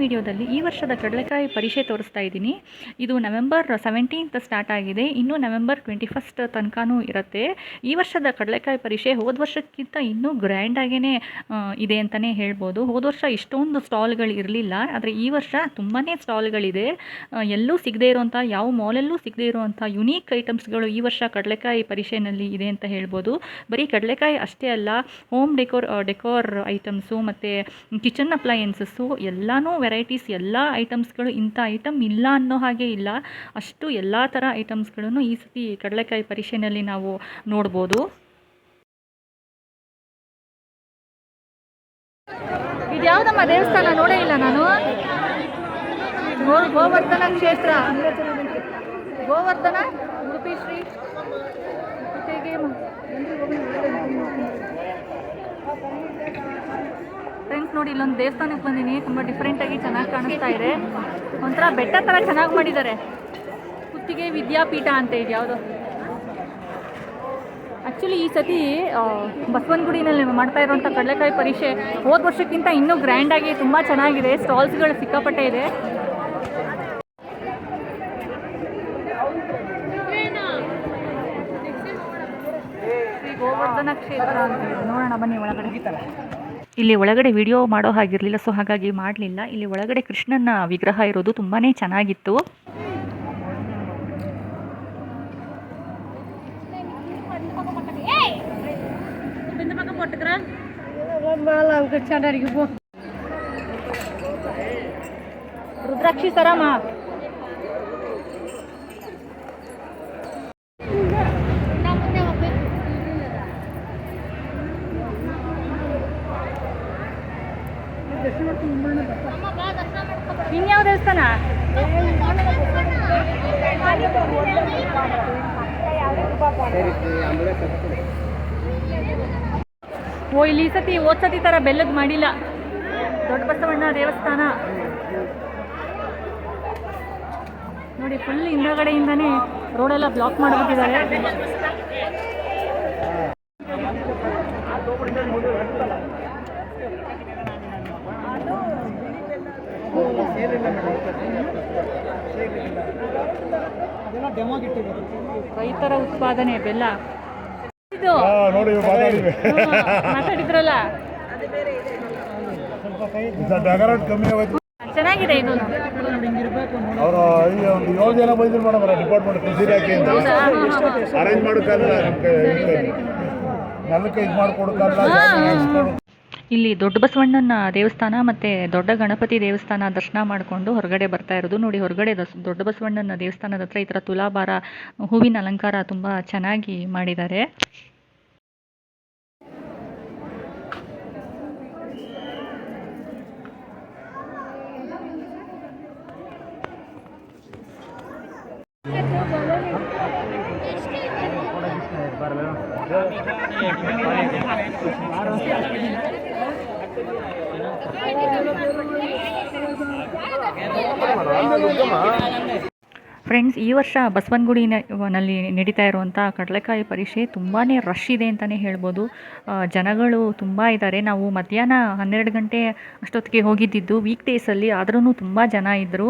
ವಿಡಿಯೋದಲ್ಲಿ ಈ ವರ್ಷದ ಕಡಲೆಕಾಯಿ ಪರೀಕ್ಷೆ ತೋರಿಸ್ತಾ ಇದ್ದೀನಿ. ಇದು ನವೆಂಬರ್ ಸೆವೆಂಟೀನ್ತ್ ಸ್ಟಾರ್ಟ್ ಆಗಿದೆ. ಇನ್ನು ನವೆಂಬರ್ ಟ್ವೆಂಟಿ ಫಸ್ಟ್ ತನಕನೂ ಇರುತ್ತೆ. ಈ ವರ್ಷದ ಕಡಲೆಕಾಯಿ ಪರೀಕ್ಷೆ ಹೋದ ವರ್ಷಕ್ಕಿಂತ ಇನ್ನೂ ಗ್ರ್ಯಾಂಡಾಗೇ ಇದೆ ಅಂತಲೇ ಹೇಳ್ಬೋದು. ಹೋದ ವರ್ಷ ಇಷ್ಟೊಂದು ಸ್ಟಾಲ್ಗಳು ಇರಲಿಲ್ಲ, ಆದರೆ ಈ ವರ್ಷ ತುಂಬಾ ಸ್ಟಾಲ್ಗಳಿದೆ. ಎಲ್ಲೂ ಸಿಗದೇ ಇರುವಂಥ ಯಾವ ಮಾಲಲ್ಲೂ ಸಿಗದೇ ಇರುವಂಥ ಯುನೀಕ್ ಐಟಮ್ಸ್ಗಳು ಈ ವರ್ಷ ಕಡಲೆಕಾಯಿ ಪರೀಕ್ಷೆಯಲ್ಲಿ ಇದೆ ಅಂತ ಹೇಳ್ಬೋದು. ಬರೀ ಕಡಲೆಕಾಯಿ ಅಷ್ಟೇ ಅಲ್ಲ ಹೋಮ್ ಡೆಕೋರ್ ಡೆಕೋರ್ ಐಟಮ್ಸು ಮತ್ತು ಕಿಚನ್ ಅಪ್ಲಯನ್ಸಸ್ಸು ಎಲ್ಲನೂ ವೆರೈಟೀಸ್ ಎಲ್ಲ ಐಟಮ್ಸ್ಗಳು ಇಂಥ ಐಟಮ್ ಇಲ್ಲ ಅನ್ನೋ ಹಾಗೆ ಇಲ್ಲ. ಅಷ್ಟು ಎಲ್ಲ ಥರ ಐಟಮ್ಸ್ಗಳನ್ನು ಈ ಸತಿ ಕಡಲೆಕಾಯಿ ಪರೀಕ್ಷೆಯಲ್ಲಿ ನಾವು ನೋಡ್ಬೋದು. ಇದು ಯಾವುದಮ್ಮ ದೇವಸ್ಥಾನ? ನೋಡೇ ಇಲ್ಲ ನಾನು. ಗೋವರ್ಧನ ಕ್ಷೇತ್ರ. ಗೋವರ್ಧನ, ಉಡುಪಿ ಶ್ರೀ ಜೊತೆಗೆ ಫ್ರೆಂಡ್ಸ್ ನೋಡಿ, ಇಲ್ಲೊಂದು ದೇವಸ್ಥಾನಕ್ಕೆ ಬಂದೀನಿ. ತುಂಬ ಡಿಫ್ರೆಂಟಾಗಿ ಚೆನ್ನಾಗಿ ಕಾಣಿಸ್ತಾ ಇದೆ. ಒಂಥರ ಬೆಟ್ಟ ಥರ ಚೆನ್ನಾಗಿ ಮಾಡಿದ್ದಾರೆ. ಕುತ್ತಿಗೆ ವಿದ್ಯಾಪೀಠ ಅಂತ ಇದೆ ಯಾವುದು ಆ್ಯಕ್ಚುಲಿ ಈ ಸತಿ ಬಸವನಗುಡಿನಲ್ಲಿ ಮಾಡ್ತಾ ಇರುವಂಥ ಕಡಲೆಕಾಯಿ ಪರೀಕ್ಷೆ ಹೋದ ವರ್ಷಕ್ಕಿಂತ ಇನ್ನೂ ಗ್ರ್ಯಾಂಡಾಗಿ ತುಂಬ ಚೆನ್ನಾಗಿದೆ. ಸ್ಟಾಲ್ಸ್ಗಳು ಸಿಕ್ಕಾಪಟ್ಟೆ ಇದೆ. ಗೋವರ್ಧನ ಕ್ಷೇತ್ರ ಅಂತ. ನೋಡೋಣ, ಬನ್ನಿ ಒಳಗಡೆ. ಇಲ್ಲಿ ಒಳಗಡೆ ವಿಡಿಯೋ ಮಾಡೋ ಹಾಗಿರಲಿಲ್ಲ ಸೊ ಹಾಗಾಗಿ ಮಾಡಲಿಲ್ಲ. ಇಲ್ಲಿ ಒಳಗಡೆ ಕೃಷ್ಣನ ವಿಗ್ರಹ ಇರೋದು ತುಂಬಾ ಚೆನ್ನಾಗಿತ್ತು. ರುದ್ರಾಕ್ಷಿ ಸರಮ. ಓ, ಇಲ್ಲಿ ಈ ಸತಿ ಓದ್ ಸತಿ ತರ ಬೆಲ್ಲದ್ ಮಾಡಿಲ್ಲ. ದೊಡ್ಡ ಬಸವಣ್ಣ ದೇವಸ್ಥಾನ. ನೋಡಿ ಫುಲ್ ಹಿಂದಗಡೆಯಿಂದನೇ ಎಲ್ಲ ಬ್ಲಾಕ್ ಮಾಡಿಬಿಟ್ಟಿದ್ದಾರೆ. ರೈತರ ಉತ್ಪಾದನೆ ಬೆಲ್ಲ. ಇದು. ಮಾತಾಡಿದ್ರಲ್ಲ? ಚೆನ್ನಾಗಿದೆ ಇದು. ಅವರು ಒಂದು ಏಳು ಜನ ಬಂದಿದ್ರು ಮೇಡಮ್ ಡಿಪಾರ್ಟ್ಮೆಂಟ್ ಕೃಷಿ ಇಲಾಖೆಯಿಂದ ಹೌದಾ? ಹಾ, ಹಾ, ಹಾ. ಅರೇಂಜ್ ಮಾಡೋಕ್ಕಲ್ಲ ನೆಲಕ್ಕೆ ಇದು ಮಾಡಿಕೊಡಕ್ಕಲ್ಲ ಇಲ್ಲಿ ದೊಡ್ಡ ಬಸವಣ್ಣನ ದೇವಸ್ಥಾನ ಮತ್ತೆ ದೊಡ್ಡ ಗಣಪತಿ ದೇವಸ್ಥಾನ ದರ್ಶನ ಮಾಡಿಕೊಂಡು ಹೊರಗಡೆ ಬರ್ತಾ ಇರೋದು. ನೋಡಿ, ಹೊರಗಡೆ ದೊಡ್ಡ ಬಸವಣ್ಣನ ದೇವಸ್ಥಾನದ ಹತ್ರ ಈ ಥರ ತುಲಾಭಾರ, ಹೂವಿನ ಅಲಂಕಾರ ತುಂಬ ಚೆನ್ನಾಗಿ ಮಾಡಿದ್ದಾರೆ. cái mà nó dùng cái mà friends, ಈ ವರ್ಷ ಬಸವನಗುಡಿನಲ್ಲಿ ನಡೀತಾ ಇರುವಂಥ ಕಡಲೆಕಾಯಿ ಪರೀಕ್ಷೆ ತುಂಬಾ ರಶ್ ಇದೆ ಅಂತಲೇ ಹೇಳ್ಬೋದು. ಜನಗಳು ತುಂಬ ಇದ್ದಾರೆ. ನಾವು ಮಧ್ಯಾಹ್ನ ಹನ್ನೆರಡು ಗಂಟೆ ಅಷ್ಟೊತ್ತಿಗೆ ಹೋಗಿದ್ದಿದ್ದು ವೀಕ್ ಡೇಸಲ್ಲಿ ಆದ್ರೂ ತುಂಬ ಜನ ಇದ್ದರು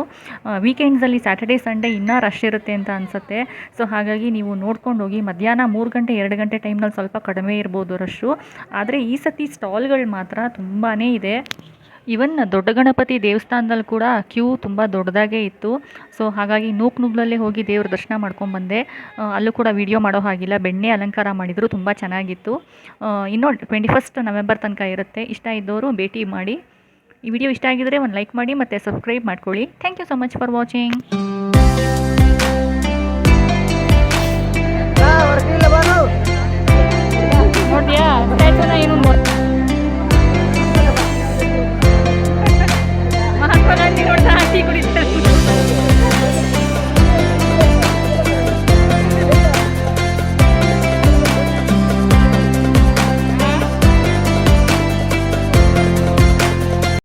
ವೀಕೆಂಡ್ಸಲ್ಲಿ ಸ್ಯಾಟರ್ಡೇ ಸಂಡೇ ಇನ್ನೂ ರಶ್ ಇರುತ್ತೆ ಅಂತ ಅನಿಸುತ್ತೆ. ಸೊ ಹಾಗಾಗಿ ನೀವು ನೋಡ್ಕೊಂಡು ಹೋಗಿ, ಮಧ್ಯಾಹ್ನ ಮೂರು ಗಂಟೆ, ಎರಡು ಗಂಟೆ ಟೈಮ್ನಲ್ಲಿ ಸ್ವಲ್ಪ ಕಡಿಮೆ ಇರ್ಬೋದು ರಶ್ಶು ಆದರೆ ಈ ಸತಿ ಸ್ಟಾಲ್ಗಳು ಮಾತ್ರ ತುಂಬಾ ಇದೆ. ಇವನ್ ದೊಡ್ಡ ಗಣಪತಿ ದೇವಸ್ಥಾನದಲ್ಲಿ ಕೂಡ ಕ್ಯೂ ತುಂಬ ದೊಡ್ಡದಾಗೇ ಇತ್ತು. ಸೊ ಹಾಗಾಗಿ ನೂಕ್ ನುಗ್ಲಲ್ಲೇ ಹೋಗಿ ದೇವ್ರ ದರ್ಶನ ಮಾಡ್ಕೊಂಬಂದೆ ಬಂದೆ. ಅಲ್ಲೂ ಕೂಡ ವಿಡಿಯೋ ಮಾಡೋ ಹಾಗಿಲ್ಲ. ಬೆಣ್ಣೆ ಅಲಂಕಾರ ಮಾಡಿದರು, ತುಂಬ ಚೆನ್ನಾಗಿತ್ತು. ಇನ್ನೂ ಟ್ವೆಂಟಿ ಫಸ್ಟ್ ನವೆಂಬರ್ ತನಕ ಇರುತ್ತೆ. ಇಷ್ಟ ಇದ್ದವರು ಭೇಟಿ ಮಾಡಿ. ಈ ವಿಡಿಯೋ ಇಷ್ಟ ಆಗಿದ್ರೆ ಒಂದು ಲೈಕ್ ಮಾಡಿ ಮತ್ತು ಸಬ್ಸ್ಕ್ರೈಬ್ ಮಾಡ್ಕೊಳ್ಳಿ. Thank you so much for watching